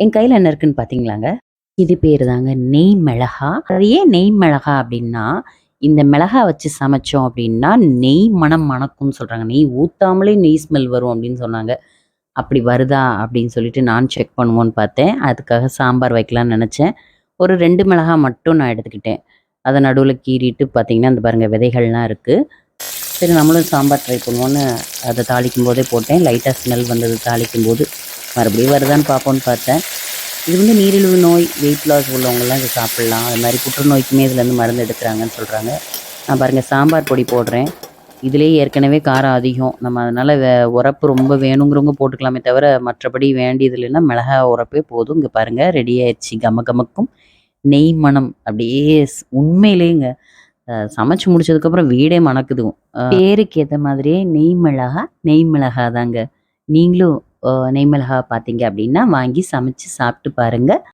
என் கையில் என்ன இருக்குன்னு பார்த்தீங்களாங்க? இது பேர் தாங்க நெய் மிளகா. அது ஏன் நெய் மிளகா அப்படின்னா இந்த மிளகா வச்சு சமைச்சோம் அப்படின்னா நெய் மணம் மணக்கும்னு சொல்கிறாங்க நெய் ஊற்றாமலே நெய் ஸ்மெல் வரும் அப்படின்னு சொன்னாங்க. அப்படி வருதா அப்படின்னு சொல்லிட்டு நான் செக் பண்ணுவோன்னு பார்த்தேன். அதுக்காக சாம்பார் வைக்கலான்னு நினச்சேன் ஒரு ரெண்டு மிளகா மட்டும் நான் எடுத்துக்கிட்டேன். அதை நடுவில் கீறிட்டு பார்த்தீங்கன்னா, அந்த பாருங்கள் விதைகள்லாம் இருக்குது சரி நம்மளும் சாம்பார் ட்ரை பண்ணுவோன்னு அத தாளிக்கும்போதே போட்டேன். லைட்டாக ஸ்மெல் வந்தது தாளிக்கும்போது. மறுபடியும் வருதான்னு பார்ப்போன்னு பார்த்தேன். இது வந்து நீரிழிவு நோய், வெயிட் லாஸ் உள்ளவங்களாம் இத சாப்பிட்லாம் அது மாதிரி புற்றுநோய்க்குமே இதுலேருந்து மருந்து எடுக்கிறாங்கன்னு சொல்கிறாங்க நான் பாருங்கள் சாம்பார் பொடி போடுறேன். இதுலேயே ஏற்கனவே காரம் அதிகம். நம்ம அதனால் வே உரப்பு ரொம்ப வேணுங்கிறவங்க போட்டுக்கலாமே தவிர, மற்றபடி வேண்டியது இல்லைன்னா மிளகா உரப்பே போதும். இங்கே பாருங்கள் ரெடி ஆயிடுச்சு கம கமக்கும் நெய் மணம் அப்படியே உண்மையிலேங்க உண்மையிலேயேங்க சமைச்சு முடிச்சதுக்கப்புறம் வீடே மணக்குதுவும் பேருக்கு ஏற்ற மாதிரியே நெய் மிளகா, நெய் மிளகா தாங்க. நீங்களும் அ நெய் பார்த்தீங்க அப்படின்னா வாங்கி சமைச்சு சாப்பிட்டு பாருங்க.